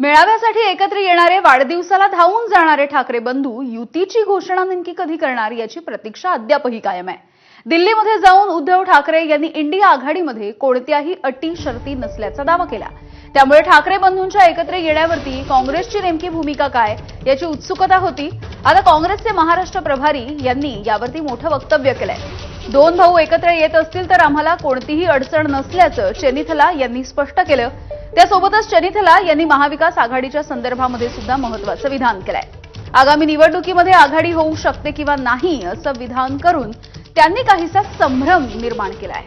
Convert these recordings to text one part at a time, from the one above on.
मेळाव्यासाठी एकत्र येणारे वाढदिवसाला धावून जाणारे ठाकरे बंधू युतीची घोषणा नेमकी कधी करणार याची प्रतीक्षा अद्यापही कायम आहे. दिल्लीमध्ये जाऊन उद्धव ठाकरे यांनी इंडिया आघाडीमध्ये कोणत्याही अटी शर्ती नसल्याचा दावा केला. त्यामुळे ठाकरे बंधूंच्या एकत्र येण्यावरती काँग्रेसची नेमकी भूमिका काय याची उत्सुकता होती. आता काँग्रेसचे महाराष्ट्र प्रभारी यांनी यावरती मोठं वक्तव्य केलंय. दोन भाऊ एकत्र येत असतील तर आम्हाला कोणतीही अडचण नसल्याचं चेनिथला यांनी स्पष्ट केलं. त्यासोबतच चेनिथला यांनी महाविकास आघाडीच्या संदर्भामध्ये सुद्धा महत्वाचं विधान केलंय. आगामी निवडणुकीमध्ये आघाडी शकते किंवा नाही विधान काहीसा संभ्रम निर्माण केलाय.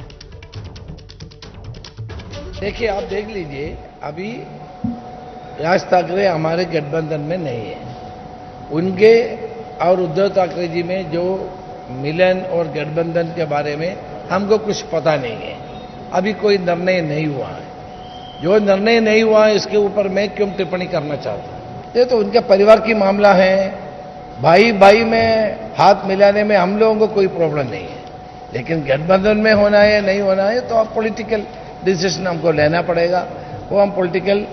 देखिए, आप देख लीजिए, अभी राज ठाकरे हमारे गठबंधन में नहीं है। उनके और उद्धव ठाकरे जी में जो मिलन और गठबंधन के बारे में हमको कुछ पता नहीं है। अभी कोई निर्णय नहीं हुआ है। जो निर्णय नहीं हुआ इसके ऊपर मैं क्यों टिप्पणी करना चाहता हूँ? ये तो उनके परिवार की मामला है। भाई भाई में हाथ मिलाने में हम लोगों को कोई प्रॉब्लम नहीं है। लेकिन गठबंधन में होना है नहीं होना है तो अब पॉलिटिकल डिसीज़न हमको लेना पड़ेगा। वो हम पॉलिटिकल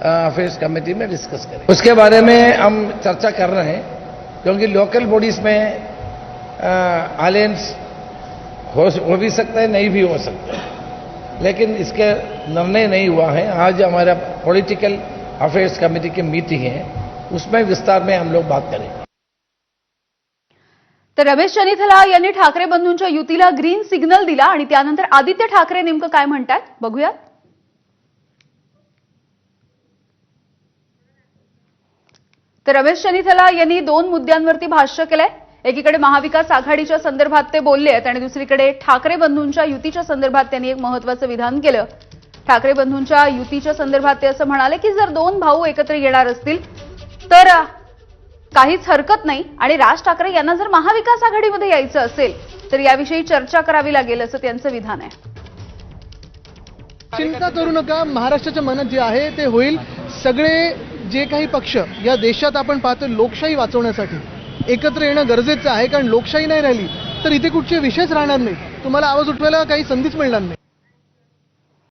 अफेयर्स कमेटी में डिस्कस करें उसके बारे में हम चर्चा कर रहे हैं क्योंकि लोकल बॉडीज में अलायंस हो, हो भी सकता है नहीं भी हो सकता है। लेकिन इसके निर्णय नहीं हुआ है। आज हमारा पॉलिटिकल अफेयर्स कमेटी की मीटिंग है। उसमें विस्तार में हम लोग बात करेंगे। तर रमेश चनिथला यांनी ठाकरे बंधूंच्या युतीला ग्रीन सिग्नल दिला त्यानंतर आदित्य ठाकरे नेमकं काय म्हणतात? बघूया. रमेश चनिथला दोन मुद्द्यांवरती भाष्य केलंय. एकीकडे महाविकास आघाडीच्या संदर्भात ते बोलले आहेत आणि दुसरीकडे ठाकरे बंधूंच्या युतीच्या संदर्भात त्यांनी एक महत्वाचं विधान केलं. ठाकरे बंधूंच्या युतीच्या संदर्भात ते असं म्हणाले की जर दोन भाऊ एकत्र येणार असतील तर काहीच हरकत नाही आणि राज ठाकरे यांना जर महाविकास आघाडीमध्ये यायचं असेल तर याविषयी चर्चा करावी लागेल असं त्यांचं विधान आहे. चिंता करू नका महाराष्ट्राच्या मनात जे आहे ते होईल. सगळे जे काही पक्ष या देशात आपण पाहतो लोकशाही वाचवण्यासाठी. एकत्र येणं गरजेचं आहे कारण लोकशाही नाही राहिली तर इथे कुठचे विषयच राहणार नाही. तुम्हाला आवाज उठवायला काही संधीच मिळणार नाही.